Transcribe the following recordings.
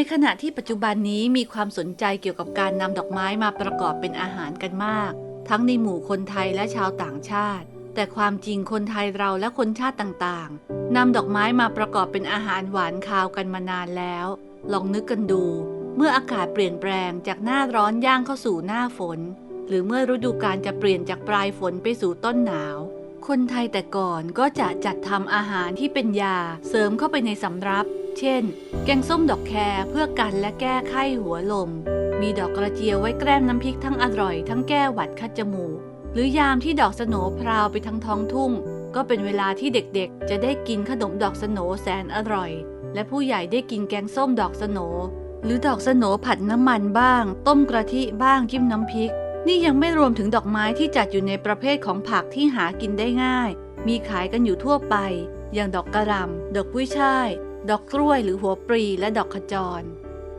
ในขณะที่ปัจจุบันนี้มีความสนใจเกี่ยวกับการนำดอกไม้มาประกอบเป็นอาหารกันมาก ทั้งในหมู่คนไทยและชาวต่างชาติ แต่ความจริงคนไทยเราและคนชาติต่างๆนำดอกไม้มาประกอบเป็นอาหารหวานคาวกันมานานแล้ว ลองนึกกันดู เมื่ออากาศเปลี่ยนแปลงจากหน้าร้อนย่างเข้าสู่หน้าฝน หรือเมื่อฤดูกาลจะเปลี่ยนจากปลายฝนไปสู่ต้นหนาวคนไทยแต่ก่อนก็จะจัดทำอาหารที่เป็นยาเสริมเข้าไปในสำรับ เช่น แกงส้มดอกแครเพื่อกันและแก้ไข้หัวลม มีดอกกระเจียวไว้แกล้มน้ำพริกทั้งอร่อย ทั้งแก้หวัดคัดจมูก หรือยามที่ดอกสโนพราวไปทั้งท้องทุ่ง ก็เป็นเวลาที่เด็กๆ จะได้กินขนมดอกสโนแสนอร่อย และผู้ใหญ่ได้กินแกงส้มดอกสโนหรือดอกสโนผัดน้ำมันบ้าง ต้มกะทิบ้างจิ้มน้ำพริก นี่ยังไม่รวมถึงดอกไม้ที่จัดอยู่ในประเภทของผักที่หากินได้ง่าย มีขายกันอยู่ทั่วไป อย่างดอกกระหล่ำดอกกุ้ยช่าย ดอกกล้วยหรือหัวปรีและดอกขจร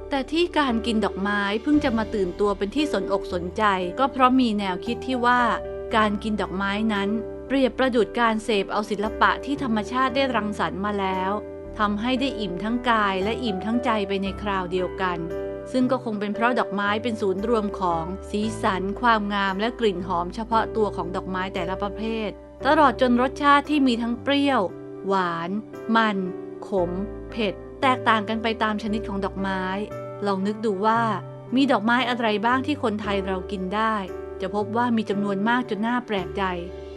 แต่ที่การกินดอกไม้เพิ่งจะมาตื่นตัวเป็นที่สนอกสนใจ ก็เพราะมีแนวคิดที่ว่า การกินดอกไม้นั้น เปรียบประดุดการเสพเอาศิลปะที่ธรรมชาติได้รังสรรค์มาแล้วทำให้ได้อิ่มทั้งกายและอิ่มทั้งใจไปในคราวเดียวกัน ซึ่งก็คงเป็นเพราะดอกไม้เป็นศูนย์รวมของสีสัน ความงามและกลิ่นหอมเฉพาะตัวของดอกไม้แต่ละประเภท ตลอดจนรสชาติที่มีทั้งเปรี้ยว หวาน มัน ขม เผ็ด แตกต่างกันไปตามชนิดของดอกไม้ ลองนึกดูว่ามีดอกไม้อะไรบ้างที่คนไทยเรากินได้ จะพบว่ามีจำนวนมากจนน่าแปลกใจ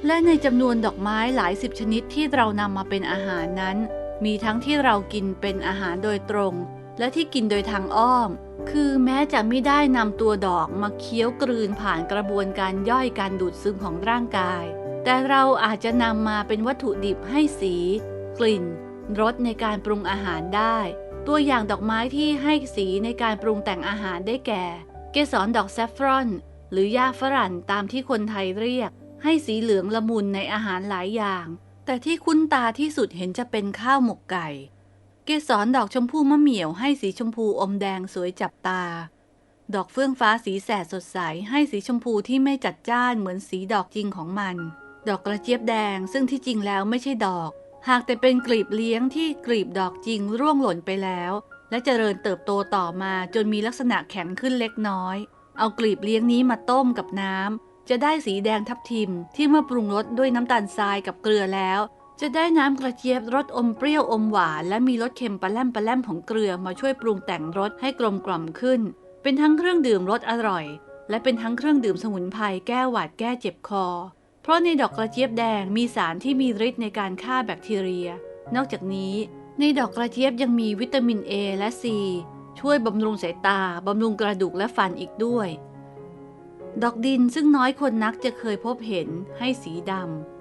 และในจำนวนดอกไม้หลายสิบชนิดที่เรานำมาเป็นอาหารนั้น มีทั้งที่เรากินเป็นอาหารโดยตรง และที่กินโดยทางอ้อม คือแม้จะไม่ได้นำตัวดอกมาเคี้ยวกลืนผ่านกระบวนการย่อยการดูดซึมของร่างกาย แต่เราอาจจะนำมาเป็นวัตถุดิบให้สี กลิ่น รสในการปรุงอาหารได้ ตัวอย่างดอกไม้ที่ให้สีในการปรุงแต่งอาหารได้แก่ เกสรดอกแซฟฟรอน หรือหญ้าฝรั่นตามที่คนไทยเรียก ให้สีเหลืองละมุนในอาหารหลายอย่าง แต่ที่คุ้นตาที่สุดเห็นจะเป็นข้าวหมกไก่ เกสรดอกชมพูมะเหมี่ยวให้สีชมพูอมแดงสวยจับตา ดอกเฟื่องฟ้าสีแสดสดใสให้สีชมพูที่ไม่จัดจ้านเหมือนสีดอกจริงของมัน ดอกกระเจี๊ยบแดงซึ่งที่จริงแล้วไม่ใช่ดอก หากแต่เป็นกลีบเลี้ยงที่กลีบดอกจริงร่วงหล่นไปแล้ว และเจริญเติบโตต่อมาจนมีลักษณะแข็งขึ้นเล็กน้อย เอากลีบเลี้ยงนี้มาต้มกับน้ำจะได้สีแดงทับทิม ที่เมื่อปรุงรสด้วยน้ำตาลทรายกับเกลือแล้ว จะได้น้ำกระเจี๊ยบรสอมเปรี้ยวอมหวาน และมีรสเค็มปลาแลมปลาแลมของเกลือมาช่วยปรุงแต่งรสให้กลมกล่อมขึ้น เป็นทั้งเครื่องดื่มรสอร่อย และเป็นทั้งเครื่องดื่มสมุนไพรแก้หวัดแก้เจ็บคอ เพราะในดอกกระเจี๊ยบแดงมีสารที่มีฤทธิ์ในการฆ่าแบคทีเรีย นอกจากนี้ ในดอกกระเจี๊ยบยังมีวิตามิน A และ C ช่วยบำรุงสายตา บำรุงกระดูกและฟันอีกด้วย ดอกดินซึ่งน้อยคนนักจะเคยพบเห็นให้สีด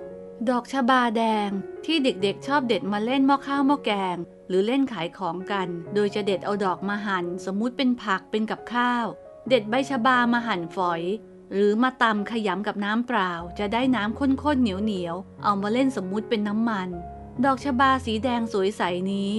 ำ ดอกชะบาแดงที่เด็กๆชอบเด็ดมาเล่นหม้อข้าวหม้อแกง หรือเล่นขายของกัน โดยจะเด็ดเอาดอกมาหั่นสมมุติเป็นผักเป็นกับข้าว เด็ดใบชะบามาหั่นฝอย หรือมาตำขยำกับน้ำเปล่า จะได้น้ำข้นๆเหนียวๆ เอามาเล่นสมมุติเป็นน้ำมัน ดอกชะบาสีแดงสวยใสนี้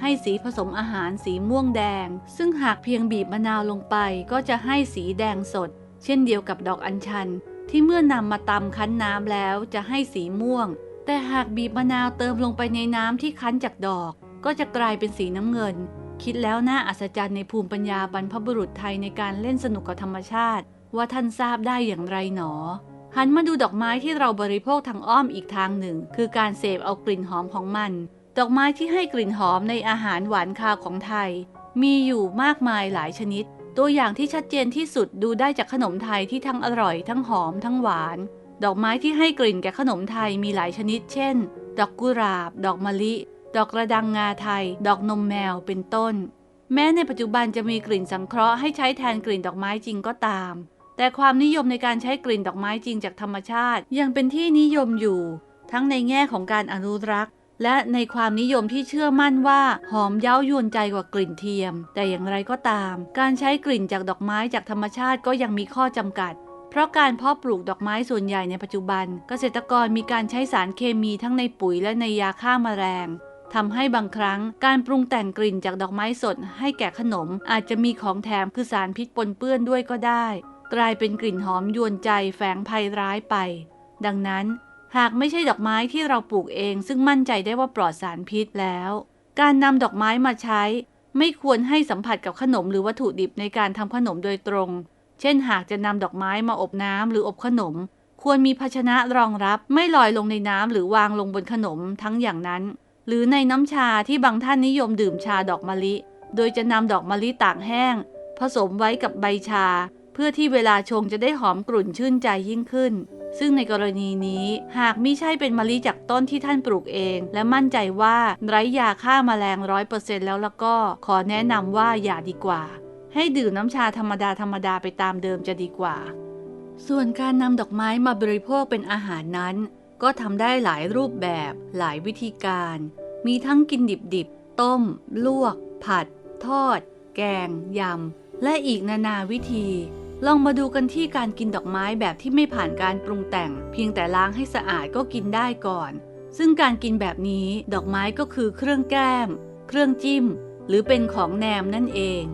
ให้สีผสมอาหารสีม่วงแดง ซึ่งหากเพียงบีบมะนาวลงไปก็จะให้สีแดงสด เช่นเดียวกับดอกอัญชัน ที่เมื่อนำมาตำคั้นน้ำแล้วจะให้สีม่วง แต่หากบีบมะนาวเติมลงไปในน้ำที่คั้นจากดอก ก็จะกลายเป็นสีน้ำเงิน คิดแล้วน่าอัศจรรย์ในภูมิปัญญาบรรพบุรุษไทยในการเล่นสนุกกับธรรมชาติ ว่าท่านทราบได้อย่างไรหนอ หันมาดูดอกไม้ที่เราบริโภคทางอ้อมอีกทางหนึ่ง คือการเสพเอากลิ่นหอมของมัน ดอกไม้ที่ให้กลิ่นหอมในอาหารหวานคาวของไทย มีอยู่มากมายหลายชนิด ตัวอย่างที่ชัดเจนที่สุดดูได้จากขนมไทยที่ทั้งอร่อยทั้งหอมทั้งหวาน ดอกไม้ที่ให้กลิ่นแก่ขนมไทยมีหลายชนิด เช่น ดอกกุหลาบ ดอกมะลิ ดอกกระดังงาไทย ดอกนมแมวเป็นต้น แม้ในปัจจุบันจะมีกลิ่นสังเคราะห์ให้ใช้แทนกลิ่นดอกไม้จริงก็ตาม แต่ความนิยมในการใช้กลิ่นดอกไม้จริงจากธรรมชาติ ยังเป็นที่นิยมอยู่ ทั้งในแง่ของการอนุรักษ์ และในความนิยมที่เชื่อมั่นว่าหอมเย้ายวนใจกว่ากลิ่นเทียม แต่อย่างไรก็ตาม การใช้กลิ่นจากดอกไม้จากธรรมชาติก็ยังมีข้อจำกัด เพราะการเพาะปลูกดอกไม้ส่วนใหญ่ในปัจจุบัน เกษตรกรมีการใช้สารเคมีทั้งในปุ๋ยและในยาฆ่าแมลงทำให้บางครั้งการปรุงแต่งกลิ่นจากดอกไม้สดให้แก่ขนม อาจจะมีของแถมคือสารพิษปนเปื้อนด้วยก็ได้ กลายเป็นกลิ่นหอมยวนใจแฝงภัยร้ายไป ดังนั้นหากไม่ใช่ดอกไม้ที่เราปลูกเองซึ่งมั่นใจได้ว่าปลอดสารพิษแล้ว การนำดอกไม้มาใช้ ไม่ควรให้สัมผัสกับขนมหรือวัตถุดิบในการทำขนมโดยตรง เช่น หากจะนำดอกไม้มาอบน้ำหรืออบขนม ควรมีภาชนะรองรับไม่ลอยลงในน้ำหรือวางลงบนขนมทั้งอย่างนั้น หรือในน้ำชาที่บางท่านนิยมดื่มชาดอกมะลิ โดยจะนำดอกมะลิตากแห้ง ผสมไว้กับใบชา พื่อที่เวลาชงจะได้หอมกลุ่นชื่นใจยิ่งขึ้น ซึ่งในกรณีนี้หากมิใช่เป็นมะลิจากต้นที่ท่านปลูกเอง และมั่นใจว่าไร้ยาฆ่ามาแมลงร้อยเปอร์เซ็นต์แล้วแล้วก็ขอแนะนำว่าอย่าดีกว่า ให้ดื่มน้ำชาธรรมดาธรรมดาไปตามเดิมจะดีกว่า ส่วนการนำดอกไม้มาบริโภคเป็นอาหารนั้น ก็ทำได้หลายรูปแบบหลายวิธีการ มีทั้งกินดิบๆ ต้ม ลวก ผัด ทอด แกง ยำและอีกนานาวิธี ลองมาดูกันที่การกินดอกไม้แบบที่ไม่ผ่านการปรุงแต่ง เพียงแต่ล้างให้สะอาดก็กินได้ก่อน ซึ่งการกินแบบนี้ดอกไม้ก็คือเครื่องแก้ม เครื่องจิ้ม หรือเป็นของแนมนั่นเอง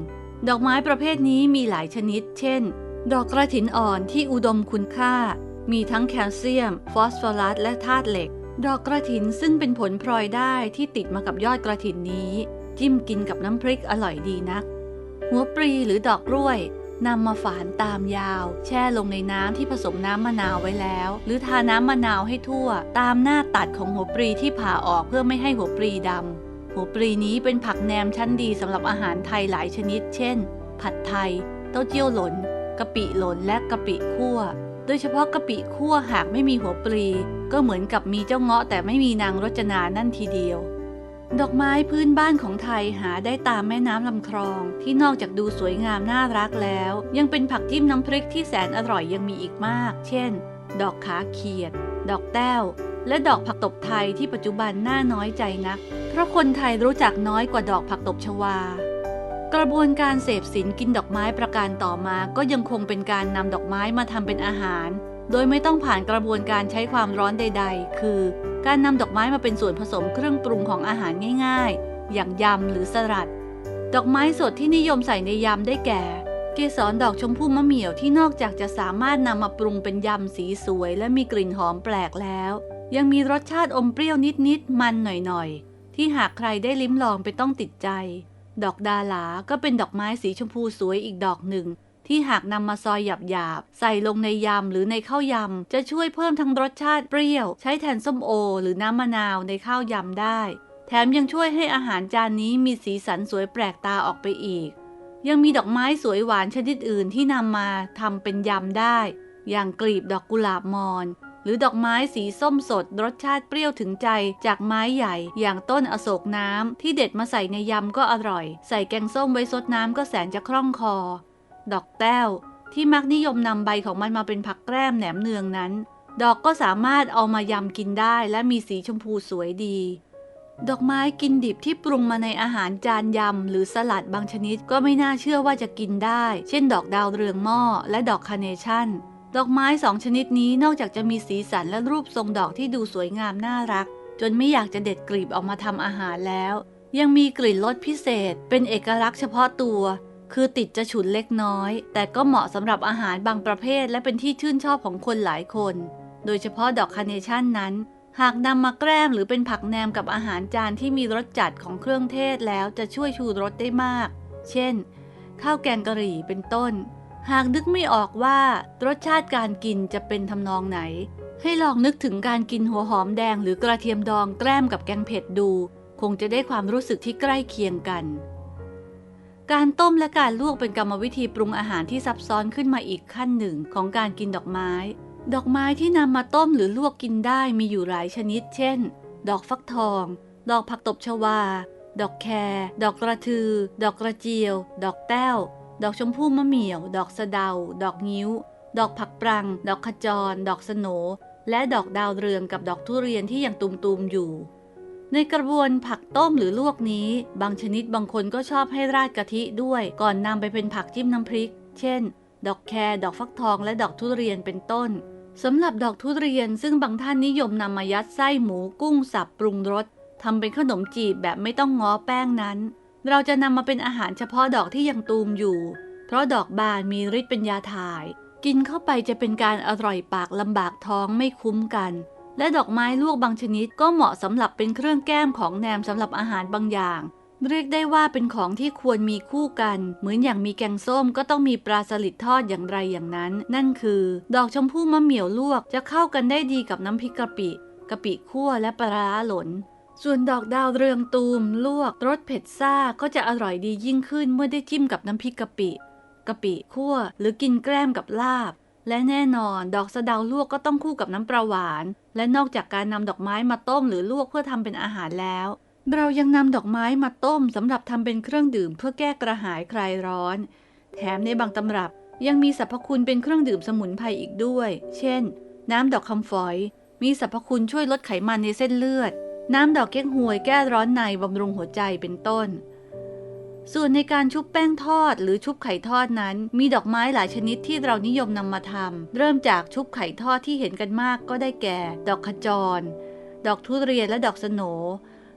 ดอกไม้ประเภทนี้มีหลายชนิด เช่น ดอกกระถินอ่อนที่อุดมคุณค่า มีทั้งแคลเซียม ฟอสฟอรัส และธาตุเหล็ก ดอกกระถินซึ่งเป็นผลพลอยได้ที่ติดมากับยอดกระถินนี้ จิ้มกินกับน้ำพริกอร่อยดีนัก หัวปรีหรือดอกกล้วย นำมาฝานตามยาว แช่ลงในน้ำที่ผสมน้ำมะนาวไว้แล้ว หรือทาน้ำมะนาวให้ทั่ว ตามหน้าตัดของหัวปรีที่ผ่าออกเพื่อไม่ให้หัวปรีดำหัวปรีนี้เป็นผักแหนมชั้นดีสำหรับอาหารไทยหลายชนิด เช่น ผัดไทย เต้าเจี้ยวหลนกะปิหล่นและกะปิคั่ว โดยเฉพาะกะปิคั่วหากไม่มีหัวปลี ก็เหมือนกับมีเจ้าเงาะแต่ไม่มีนางรจนานั่นทีเดียว ดอกไม้พื้นบ้านของไทยหาได้ตามแม่น้ำลำคลอง ที่นอกจากดูสวยงามน่ารักแล้ว ยังเป็นผักจิ้มน้ำพริกที่แสนอร่อยยังมีอีกมาก เช่น ดอกขาเขียด ดอกแต้ว และดอกผักตบไทยที่ปัจจุบันน่าน้อยใจนัก เพราะคนไทยรู้จักน้อยกว่าดอกผักตบชวา กระบวนการเสพสินกินดอกไม้ประการต่อมา ก็ยังคงเป็นการนำดอกไม้มาทำเป็นอาหาร โดยไม่ต้องผ่านกระบวนการใช้ความร้อนใด ๆ คือ การนำดอกไม้มาเป็นส่วนผสมเครื่องปรุงของอาหารง่าย ๆ อย่างยำหรือสลัด ดอกไม้สดที่นิยมใส่ในยำได้แก่ เกสรดอกชมพู่มะเหมี่ยวที่นอกจากจะสามารถนำมาปรุงเป็นยำสีสวย และมีกลิ่นหอมแปลกแล้ว ยังมีรสชาติอมเปรี้ยวนิดๆมันหน่อยๆ ที่หากใครได้ลิ้มลองไปต้องติดใจ ดอกดาหลาก็เป็นดอกไม้สีชมพูสวยอีกดอกหนึ่ง ที่หากนำมาซอยหยาบๆ ใส่ลงในยำหรือในข้าวยำ จะช่วยเพิ่มทั้งรสชาติเปรี้ยว ใช้แทนส้มโอ หรือน้ำมะนาวในข้าวยำได้ แถมยังช่วยให้อาหารจานนี้มีสีสันสวยแปลกตาออกไปอีก ยังมีดอกไม้สวยหวานชนิดอื่นที่นำมาทำเป็นยำได้ อย่างกลีบดอกกุหลาบมอนหรือดอกไม้สีส้มสดรสชาติเปรี้ยวถึงใจจากไม้ใหญ่ อย่างต้นอโศกน้ำที่เด็ดมาใส่ในยำก็อร่อย ใส่แกงส้มไว้ซดน้ำก็แสนจะคล่องคอ ดอกแต้ว ที่มักนิยมนำใบของมันมาเป็นผักแกล้มแหนมเนืองนั้น ดอกก็สามารถเอามายำกินได้และมีสีชมพูสวยดี ดอกไม้กินดิบที่ปรุงมาในอาหารจานยำ หรือสลัดบางชนิดก็ไม่น่าเชื่อว่าจะกินได้ เช่น ดอกดาวเรืองหม้อและดอกคาเนชั่นดอกไม้สองชนิดนี้นอกจากจะมีสีสันและรูปทรงดอกที่ดูสวยงามน่ารัก จนไม่อยากจะเด็ดกลีบออกมาทำอาหารแล้ว ยังมีกลิ่นรสพิเศษ เป็นเอกลักษณ์เฉพาะตัว คือติดจะฉุนเล็กน้อย แต่ก็เหมาะสำหรับอาหารบางประเภทและเป็นที่ชื่นชอบของคนหลายคน โดยเฉพาะดอกคาร์เนชั่นนั้น หากนำมาแกล้มหรือเป็นผักแนมกับอาหารจานที่มีรสจัดของเครื่องเทศแล้วจะช่วยชูรสได้มาก เช่น ข้าวแกงกะหรี่เป็นต้น หากนึกไม่ออกว่ารสชาติการกินจะเป็นทำนองไหน ให้ลองนึกถึงการกินหัวหอมแดงหรือกระเทียมดองแกล้มกับแกงเผ็ดดู คงจะได้ความรู้สึกที่ใกล้เคียงกัน การต้มและการลวกเป็นกรรมวิธีปรุงอาหารที่ซับซ้อนขึ้นมาอีกขั้นหนึ่งของการกินดอกไม้ ดอกไม้ที่นำมาต้มหรือลวกกินได้มีอยู่หลายชนิด เช่น ดอกฟักทอง ดอกผักตบชวา ดอกแครดอกกระทือ ดอกกระเจียว ดอกแต้ว ดอกชมพู่มะเหมี่ยว ดอกสะเดา ดอกงิ้ว ดอกผักปรัง ดอกขจร ดอกสโหนและดอกดาวเรืองกับดอกทุเรียนที่ยังตุมๆอยู่ ในกระบวนผักต้มหรือลวกนี้ บางชนิดบางคนก็ชอบให้ราดกะทิด้วย ก่อนนำไปเป็นผักจิ้มน้ำพริก เช่น ดอกแครดอกฟักทองและดอกทุเรียนเป็นต้นสำหรับดอกทุเรียนซึ่งบางท่านนิยมนำมายัดไส้หมูกุ้งสับปรุงรสทำเป็นขนมจีบแบบไม่ต้องง้อแป้งนั้น เราจะนำมาเป็นอาหารเฉพาะดอกที่ยังตูมอยู่ เพราะดอกบานมีฤทธิ์เป็นยาถ่าย กินเข้าไปจะเป็นการอร่อยปากลำบากท้องไม่คุ้มกัน และดอกไม้ลวกบางชนิดก็เหมาะสำหรับเป็นเครื่องแก้มของแหนมสำหรับอาหารบางอย่าง เรียกได้ว่าเป็นของที่ควรมีคู่กัน เหมือนอย่างมีแกงส้มก็ต้องมีปลาสลิดทอดอย่างไรอย่างนั้น นั่นคือ ดอกชมพู่มะเหมี่ยวลวกจะเข้ากันได้ดีกับน้ำพริกกะปิกะปิคั่วและปลาร้าหลนส่วนดอกดาวเรืองตูมลวกรสเผ็ดซ่าก็จะอร่อยดียิ่งขึ้นเมื่อได้จิ้มกับน้ำพริกกะปิกะปิคั่วหรือกินแกล้มกับลาบ และแน่นอนดอกสะเดาลวกก็ต้องคู่กับน้ำปลาหวาน และนอกจากการนำดอกไม้มาต้มหรือลวกเพื่อทำเป็นอาหารแล้ว เรายังนำดอกไม้มาต้มสำหรับทำเป็นเครื่องดื่มเพื่อแก้กระหายคลายร้อน แถมในบางตำรับยังมีสรรพคุณเป็นเครื่องดื่มสมุนไพรอีกด้วย เช่น น้ำดอกคำฝอย มีสรรพคุณช่วยลดไขมันในเส้นเลือด น้ำดอกเก๊กฮวยแก้ร้อนในบำรุงหัวใจเป็นต้น ส่วนในการชุบแป้งทอดหรือชุบไข่ทอดนั้น มีดอกไม้หลายชนิดที่เรานิยมนำมาทำเริ่มจากชุบไข่ทอดที่เห็นกันมากก็ได้แก่ ดอกขจร ดอกทุเรียนและดอกสโหน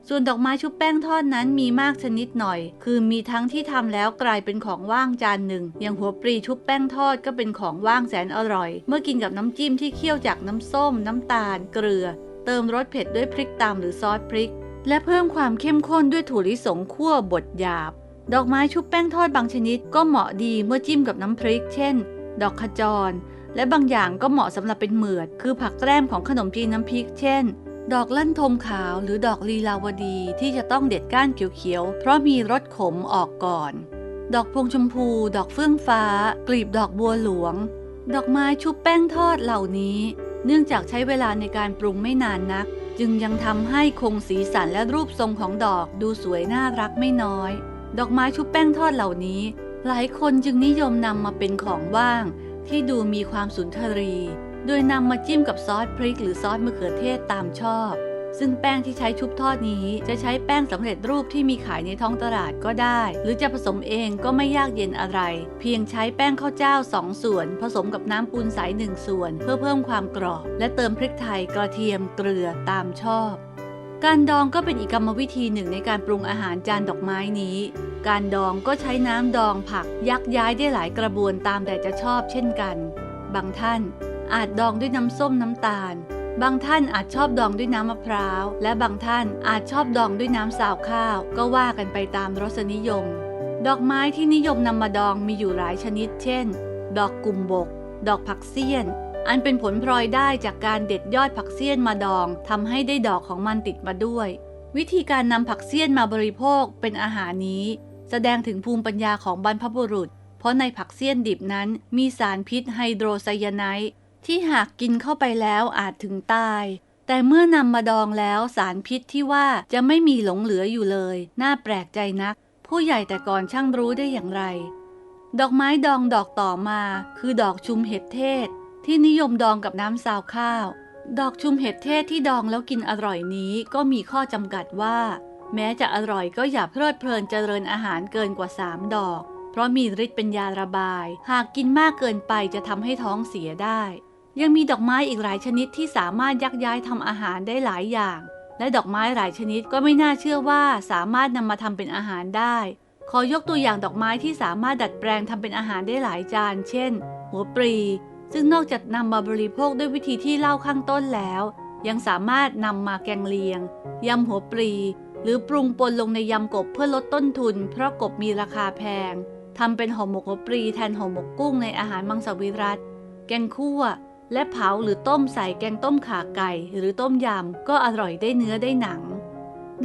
ส่วนดอกไม้ชุบแป้งทอดนั้นมีมากชนิดหน่อย คือมีทั้งที่ทำแล้วกลายเป็นของว่างจานหนึ่ง อย่างหัวปรีชุบแป้งทอดก็เป็นของว่างแสนอร่อย เมื่อกินกับน้ำจิ้มที่เคี่ยวจากน้ำส้ม น้ำตาล เกลือ เติมรสเผ็ดด้วยพริกตามหรือซอสพริก และเพิ่มความเข้มข้นด้วยถั่วลิสงคั่วบดหยาบ ดอกไม้ชุบแป้งทอดบางชนิดก็เหมาะดีเมื่อจิ้มกับน้ำพริก เช่น ดอกขจร และบางอย่างก็เหมาะสำหรับเป็นเหมือด คือผักแกล้มของขนมจีนน้ำพริก เช่น ดอกลั่นทมขาวหรือดอกลีลาวดีที่จะต้องเด็ดก้านเขียวๆ เพราะมีรสขมออกก่อน ดอกพวงชมพู ดอกเฟื่องฟ้า กลีบดอกบัวหลวง ดอกไม้ชุบแป้งทอดเหล่านี้ เนื่องจากใช้เวลาในการปรุงไม่นานนัก จึงยังทำให้คงสีสันและรูปทรงของดอกดูสวยน่ารักไม่น้อย ดอกไม้ชุบแป้งทอดเหล่านี้ หลายคนจึงนิยมนำมาเป็นของว่าง ที่ดูมีความสุนทรี โดยนำมาจิ้มกับซอสพริกหรือซอสมะเขือเทศตามชอบ ซึ่งแป้งที่ใช้ชุบทอดนี้ จะใช้แป้งสำเร็จรูปที่มีขายในท้องตลาดก็ได้ หรือจะผสมเองก็ไม่ยากเย็นอะไร เพียงใช้แป้งข้าวเจ้า 2 ส่วน ผสมกับน้ำปูนใส1ส่วน เพื่อเพิ่มความกรอบ และเติมพริกไทยกระเทียมเกลือตามชอบ การดองก็เป็นอีกกรรมวิธีหนึ่งในการปรุงอาหารจานดอกไม้นี้ การดองก็ใช้น้ำดองผักยักย้ายได้หลายกระบวนตามแต่จะชอบเช่นกัน บางท่านอาจดองด้วยน้ำส้มน้ำตาล บางท่านอาจชอบดองด้วยน้ำมะพร้าว และบางท่านอาจชอบดองด้วยน้ำสาวข้าว ก็ว่ากันไปตามรสนิยม ดอกไม้ที่นิยมนำมาดองมีอยู่หลายชนิด เช่น ดอกกุมบก ดอกผักเสี้ยน อันเป็นผลพลอยได้จากการเด็ดยอดผักเสี้ยนมาดองทำให้ได้ดอกของมันติดมาด้วย วิธีการนำผักเสี้ยนมาบริโภคเป็นอาหารนี้ แสดงถึงภูมิปัญญาของบรรพบุรุษ เพราะในผักเสี้ยนดิบนั้นมีสารพิษไฮโดรไซยาไนด์ที่หากกินเข้าไปแล้วอาจถึงตาย แต่เมื่อนำมาดองแล้วสารพิษที่ว่าจะไม่มีหลงเหลืออยู่เลย น่าแปลกใจนัก ผู้ใหญ่แต่ก่อนช่างรู้ได้อย่างไร ดอกไม้ดองดอกต่อมา คือดอกชุมเห็ดเทศ ที่นิยมดองกับน้ำซาวข้าว ดอกชุมเห็ดเทศที่ดองแล้วกินอร่อยนี้ก็มีข้อจำกัดว่า แม้จะอร่อยก็อย่าเพลิดเพลินเจริญอาหารเกินกว่า 3 ดอก เพราะมีฤทธิ์เป็นยาระบาย หากกินมากเกินไปจะทำให้ท้องเสียได้ ยังมีดอกไม้อีกหลายชนิดที่สามารถยักย้ายทำอาหารได้หลายอย่าง และดอกไม้หลายชนิดก็ไม่น่าเชื่อว่าสามารถนำมาทำเป็นอาหารได้ ขอยกตัวอย่างดอกไม้ที่สามารถดัดแปลงทำเป็นอาหารได้หลายจาน เช่น หัวปรี ซึ่งนอกจากนำมาบริโภคด้วยวิธีที่เล่าข้างต้นแล้ว ยังสามารถนำมาแกงเลียง ยำหัวปรีหรือปรุงปนลงในยำกบเพื่อลดต้นทุน เพราะกบมีราคาแพงทำเป็นห่อหมกหัวปรีแทนห่อหมกกุ้งในอาหารมังสวิรัตแกงคั่ว และเผาหรือต้มใส่แกงต้มขาไก่ หรือต้มยำก็อร่อยได้เนื้อได้หนัง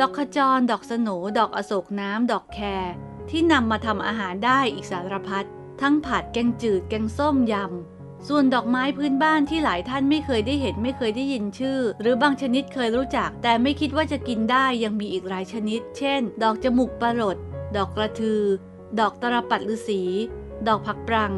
ดอกขจร ดอกสโนดอกอโศกน้ำ ดอกแครที่นำมาทำอาหารได้อีกสารพัดทั้งผัดแกงจืดแกงส้มยำ ส่วนดอกไม้พื้นบ้านที่หลายท่านไม่เคยได้เห็นไม่เคยได้ยินชื่อ หรือบางชนิดเคยรู้จัก แต่ไม่คิดว่าจะกินได้ยังมีอีกหลายชนิด เช่น ดอกจมูกปลารด ดอกกระทือ ดอกตรปัดฤาษีดอกผักปรัง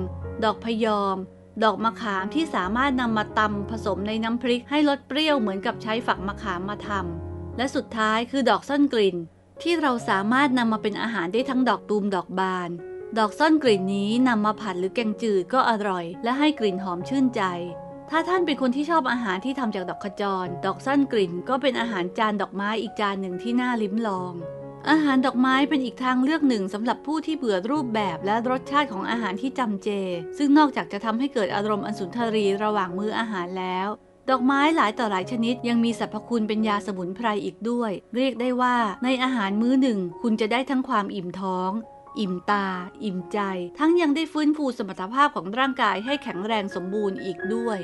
ดอกพยอม ดอกมะขามที่สามารถนำมาตำผสมในน้ำพริกให้รสเปรี้ยวเหมือนกับใช้ฝักมะขามมาทำและสุดท้ายคือดอกซ่อนกลิ่น ที่เราสามารถนำมาเป็นอาหารได้ทั้งดอกตูมดอกบาน ดอกซ่อนกลิ่นนี้นำมาผัดหรือแกงจืดก็อร่อย และให้กลิ่นหอมชื่นใจ ถ้าท่านเป็นคนที่ชอบอาหารที่ทำจากดอกขจร ดอกซ่อนกลิ่นก็เป็นอาหารจานดอกไม้อีกจานหนึ่งที่น่าลิ้มลอง อาหารดอกไม้เป็นอีกทางเลือกหนึ่งสำหรับผู้ที่เบื่อรูปแบบและรสชาติของอาหารที่จำเจ ซึ่งนอกจากจะทำให้เกิดอารมณ์อันสุนทรีระหว่างมื้ออาหารแล้วดอกไม้หลายต่อหลายชนิดยังมีสรรพคุณเป็นยาสมุนไพรอีกด้วย เรียกได้ว่าในอาหารมื้อหนึ่ง คุณจะได้ทั้งความอิ่มท้อง อิ่มตา อิ่มใจ ทั้งยังได้ฟื้นฟูสมรรถภาพของร่างกายให้แข็งแรงสมบูรณ์อีกด้วย